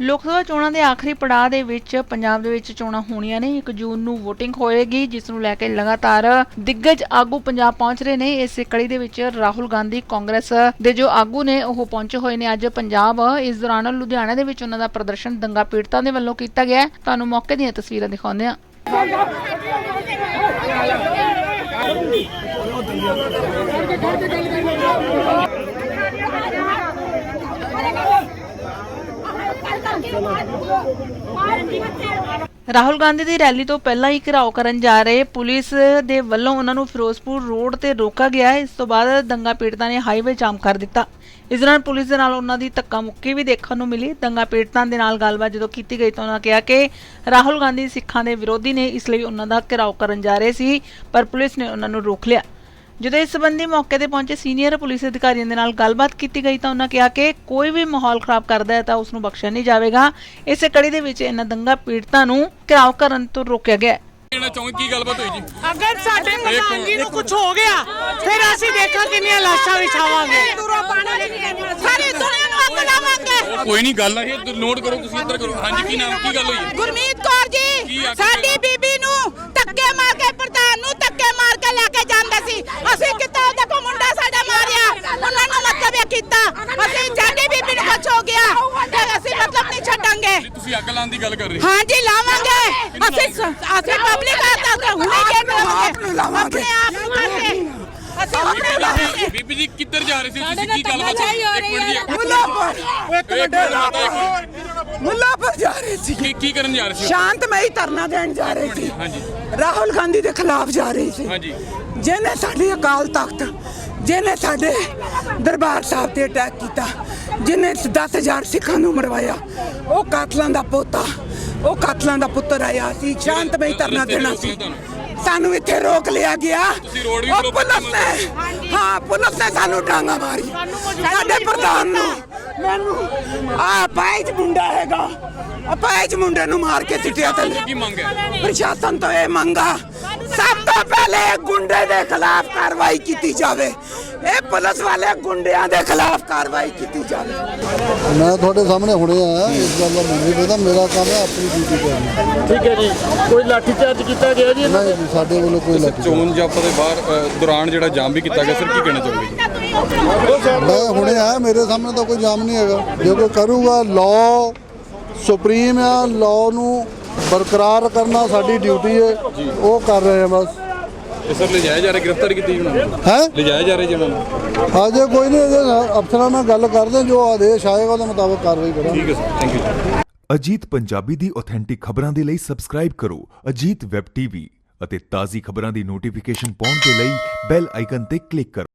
ਲੋਕ ਸਭਾ ਚੋਣਾਂ ਦੇ ਆਖਰੀ ਪੜਾਅ ਦੇ ਵਿੱਚ ਪੰਜਾਬ ਦੇ ਵਿੱਚ ਚੋਣਾਂ ਹੋਣੀਆਂ ਨੇ। 1 ਜੂਨ ਨੂੰ VOTING ਹੋਏਗੀ, ਜਿਸ ਨੂੰ ਲੈ ਕੇ ਲਗਾਤਾਰ ਦਿੱਗਜ ਆਗੂ ਪੰਜਾਬ ਪਹੁੰਚ ਰਹੇ ਨੇ। ਇਸ ਕੜੀ ਦੇ ਵਿੱਚ ਰਾਹੁਲ ਗਾਂਧੀ ਕਾਂਗਰਸ ਦੇ ਜੋ ਆਗੂ ਨੇ, ਉਹ ਪਹੁੰਚੇ ਹੋਏ ਨੇ ਅੱਜ ਪੰਜਾਬ। ਇਸ ਦੌਰਾਨ ਲੁਧਿਆਣਾ ਦੇ ਵਿੱਚ ਉਹਨਾਂ ਦਾ ਪ੍ਰਦਰਸ਼ਨ ਦੰਗਾ ਪੀੜਤਾਂ ਦੇ ਵੱਲੋਂ ਕੀਤਾ ਗਿਆ। ਤੁਹਾਨੂੰ ਮੌਕੇ ਦੀਆਂ ਤਸਵੀਰਾਂ ਦਿਖਾਉਂਦੇ ਹਾਂ। ਰਾਹੁਲ ਗਾਂਧੀ ਦੀ ਰੈਲੀ ਤੋਂ ਪਹਿਲਾਂ ਹੀ ਘਿਰਾਓ ਕਰਨ ਜਾ ਰਹੇ ਪੁਲਿਸ ਦੇ ਵੱਲੋਂ ਉਹਨਾਂ ਨੂੰ ਫਿਰੋਜ਼ਪੁਰ ਰੋਡ ਤੇ ਰੋਕਾ ਗਿਆ ਇਸ ਤੋਂ ਬਾਅਦ ਦੰਗਾ ਪੀੜਤਾਂ ਨੇ ਹਾਈਵੇ ਜਾਮ ਕਰ ਦਿੱਤਾ। ਇਸ ਦੌਰਾਨ ਪੁਲਿਸ ਦੇ ਨਾਲ ਉਹਨਾਂ ਦੀ ਧੱਕਾ ਮੁੱਕੀ ਵੀ ਦੇਖਣ ਨੂੰ ਮਿਲੀ। ਦੰਗਾ ਪੀੜਤਾਂ ਦੇ ਨਾਲ ਗੱਲਬਾਤ ਜਦੋਂ ਕੀਤੀ ਗਈ ਤਾਂ ਉਹਨਾਂ ਕਿਹਾ ਕਿ ਰਾਹੁਲ ਗਾਂਧੀ ਸਿੱਖਾਂ ਦੇ ਵਿਰੋਧੀ ਨੇ ਇਸ ਲਈ ਉਹਨਾਂ ਦਾ ਘਿਰਾਓ ਕਰਨ ਜਾ ਰਹੇ ਸੀ, ਪਰ ਪੁਲਿਸ ਨੇ ਉਹਨਾਂ ਨੂੰ ਰੋਕ ਲਿਆ। ਜਦੋਂ ਇਸ ਸੰਬੰਧੀ ਮੌਕੇ ਤੇ ਪਹੁੰਚੇ ਸੀਨੀਅਰ ਪੁਲਿਸ ਅਧਿਕਾਰੀਆਂ ਦੇ ਨਾਲ ਗੱਲਬਾਤ ਕੀਤੀ ਗਈ ਤਾਂ ਉਹਨਾਂ ਕਿਹਾ ਕਿ ਕੋਈ ਵੀ ਮਾਹੌਲ ਖਰਾਬ ਕਰਦਾ ਹੈ ਤਾਂ ਉਸ ਨੂੰ ਬਖਸ਼ਿਆ ਨਹੀਂ ਜਾਵੇਗਾ। ਇਸੇ ਕੜੀ ਦੇ ਵਿੱਚ ਇਹਨਾਂ ਦੰਗਾ ਪੀੜਤਾਂ ਨੂੰ ਘਿਰਾਓ ਕਰਨ ਤੋਂ ਰੋਕਿਆ ਗਿਆ ਹੈ। ਕਹਿਣਾ ਚਾਹੁੰਗੇ ਕੀ ਗੱਲਬਾਤ ਹੋਈ ਜੀ? ਅਗਰ ਸਾਡੇ ਪ੍ਰਧਾਨ ਜੀ ਨੂੰ ਕੁਝ ਹੋ ਗਿਆ ਫਿਰ ਅਸੀਂ ਦੇਖਾਂ ਕਿੰਨੀਆਂ ਲਾਸ਼ਾਂ ਵਿਛਾਵਾਂਗੇ। ਸਾਰੀ ਦੁਨੀਆ ਨੂੰ ਅੱਗ ਲਾਵਾਂਗੇ। ਕੋਈ ਨਹੀਂ ਗੱਲ ਆ ਇਹ ਨੋਟ ਕਰੋ ਤੁਸੀਂ ਇੱਧਰ ਕਰੋ। ਹਾਂਜੀ ਕੀ ਨਾਮ ਕੀ ਗੱਲ ਹੋਈ? ਹੈ? ਗੁਰਮੀਤ ਕੌਰ ਜੀ? ਸਾਡੀ ਬੀਬੀ ਨੂੰ ਧੱਕੇ ਮਾਰ ਕੇ ਪ੍ਰਧਾਨ ਨੂੰ ਧੱਕੇ ਮਾਰ ਕੇ ਲੈ ਕੇ ਜਾਂਦੇ ਸੀ ਅਸੀਂ ਕਿਤਾ ਦੇਖੋ ਮੁੰਡਾ ਸਾਡਾ ਮਾਰਿਆ ਉਹਨਾਂ ਨੂੰ ਮਤਲਬ ਇਹ ਕੀਤਾ ਅਸੀਂ ਸਾਡੀ ਬੀਬੀ ਨੂੰ ਕੁਛ ਹੋ ਗਿਆ ਤੇ ਅਸੀਂ ਮਤਲਬ ਛੱਡਾਂਗੇ ਤੁਸੀਂ ਅੱਗ ਲਾਉਣ ਦੀ ਗੱਲ ਕਰ ਰਹੇ ਹਾਂਜੀ ਲਾਵਾਂਗੇ। ਅਸੀਂ ਅਸੀਂ ਪਬਲਿਕ ਆਤਾ ਤੇ ਹੁਣੇ ਗੇਟ ਲਾਵਾਂਗੇ। ਆਪਣੇ ਆਪ ਨੂੰ ਕਰਕੇ ਅਸੀਂ ਆਪਣੇ ਲਾਵਾਂਗੇ ਬੀਬੀ ਜੀ ਕਿੱਧਰ ਜਾ ਰਹੇ ਸੀ? ਤੁਸੀਂ ਕੀ ਗੱਲਬਾਤ ਹੋਈ ਇੱਕ ਮਿੰਟ ਜੀ ਇੱਕ ਮੁੱਲਾਪੁਰ। ਇੱਕ ਮਿੰਟ। ਮੁੱਲਾਪੁਰ ਜਾ ਰਹੇ ਸੀ। ਕੀ ਕੀ ਕਰਨ ਜਾ ਰਹੇ ਸੀ ਸ਼ਾਂਤਮਈ ਧਰਨਾ ਦੇਣ ਜਾ ਰਹੇ ਸੀ। ਹਾਂਜੀ। ਰਾਹੁਲ ਗਾਂਧੀ ਦੇ ਖਿਲਾਫ ਜਾ ਰਹੇ ਸੀ। ਹਾਂਜੀ। ਜਿਹਨੇ ਸਾਡੀ ਅਕਾਲ ਤਖਤ ਜਿਹਨੇ ਸਾਡੇ ਦਰਬਾਰ ਸਾਹਿਬ ਤੇ ਅਟੈਕ ਕੀਤਾ ਜਿਹਨੇ 10000 ਸਿੱਖਾਂ ਨੂੰ ਮਰਵਾਇਆ ਉਹ ਕਾਤਲਾਂ ਦਾ ਪੋਤਾ ਉਹ ਕਾਤਲਾਂ ਦਾ ਪੁੱਤਰ ਆਇਆ ਸੀ ਸ਼ਾਂਤਮਈ ਧਰਨਾ ਤੇ ਦੇਣਾ ਸੀ। ਤੁਹਾਨੂੰ। ਸਾਨੂੰ ਇੱਥੇ ਰੋਕ ਲਿਆ ਗਿਆ। ਉਹ ਪੁਲਿਸ ਨੇ ਹਾਂ ਪੁਲਿਸ ਨੇ ਸਾਨੂੰ ਡਾਂਗਾ ਮਾਰੀ। ਸਾਡੇ ਪ੍ਰਧਾਨ ਨੂੰ ਮੈਨੂੰ ਆ ਪਾਇਜ ਮੁੰਡਾ ਹੈਗਾ। ਆ ਪਾਇਜ ਮੁੰਡੇ ਨੂੰ ਮਾਰ ਕੇ ਸਿੱਟਿਆ ਥੱਲੇ। ਕੀ ਮੰਗ ਹੈ? ਪ੍ਰਸ਼ਾਸਨ ਤੋਂ ਇਹ ਮੰਗਾ ਸਭ ਤੋਂ ਪਹਿਲੇ ਗੁੰਡੇ ਦੇ ਖਿਲਾਫ ਕਾਰਵਾਈ ਕੀਤੀ ਜਾਵੇ। ਇਹ ਪੁਲਿਸ ਵਾਲੇ ਗੁੰਡਿਆਂ ਦੇ ਖਿਲਾਫ ਕਾਰਵਾਈ ਕੀਤੀ ਜਾਵੇ। ਮੈਂ ਤੁਹਾਡੇ ਸਾਹਮਣੇ ਹੁਣੇ ਆਇਆ ਇਸ ਗੱਲ ਦਾ ਮੈਨੂੰ ਪਤਾ ਮੇਰਾ ਕੰਮ ਹੈ ਆਪਣੀ ਡਿਊਟੀ ਕਰਨਾ ਠੀਕ ਹੈ ਜੀ। ਕੋਈ ਲਾਠੀ ਚਾਰਜ ਕੀਤਾ ਗਿਆ ਜੀ ਨਹੀਂ ਜੀ ਸਾਡੇ ਵੱਲੋਂ ਕੋਈ ਲੱਗ ਚੋਣ ਜਾਪਾ ਦੇ ਬਾਹਰ ਅ, ਦੌਰਾਨ ਜਿਹੜਾ ਜਾਮ ਵੀ ਕੀਤਾ ਗਿਆ ਸਰ ਕੀ ਕਹਿਣਾ ਚਾਹੋਗੇ ਮੈਂ ਹੁਣੇ ਆਇਆ ਮੇਰੇ ਸਾਹਮਣੇ ਤਾਂ ਕੋਈ ਜਾਮ ਨਹੀਂ ਹੈਗਾ। ਜੇ ਕੋਈ ਕਰੂਗਾ ਲਾਅ ਸੁਪਰੀਮ ਆ ਲਾਅ ਨੂੰ ਬਰਕਰਾਰ ਕਰਨਾ ਸਾਡੀ ਡਿਊਟੀ ਹੈ। ਉਹ ਕਰ ਰਹੇ ਆ ਬਸ। ਸਰ ਲਿਜਾਇਆ ਜਾ ਰਿਹਾ ਗ੍ਰਿਫਤਾਰ ਕੀਤੀ ਜੀ ਉਹਨਾਂ ਨੂੰ? ਹੈ? ਲਿਜਾਇਆ ਜਾ ਰਿਹਾ ਜੀ ਉਹਨਾਂ ਨੂੰ? ਅਜੇ ਕੋਈ ਨਹੀਂ ਇਹਦੇ ਅਫਸਰਾਂ ਨਾਲ ਗੱਲ ਕਰਦੇ ਜੋ ਆਦੇਸ਼ ਆਏਗਾ ਉਹਦੇ ਮੁਤਾਬਕ ਕਾਰਵਾਈ ਕਰਾਂਗੇ। ਠੀਕ ਹੈ sir thank you Ajit Punjabi the authentic ਖਬਰਾਂ ਦੇ ਲਈ ਸਬਸਕ੍ਰਾਈਬ ਕਰੋ ਅਜੀਤ ਵੈਬ ਟੀਵੀ ਅਤੇ ਤਾਜ਼ੀ ਖਬਰਾਂ ਦੀ ਨੋਟੀਫਿਕੇਸ਼ਨ ਪਾਉਣ ਦੇ ਲਈ ਬੈਲ ਆਈਕਨ ਤੇ ਕਲਿੱਕ ਕਰੋ।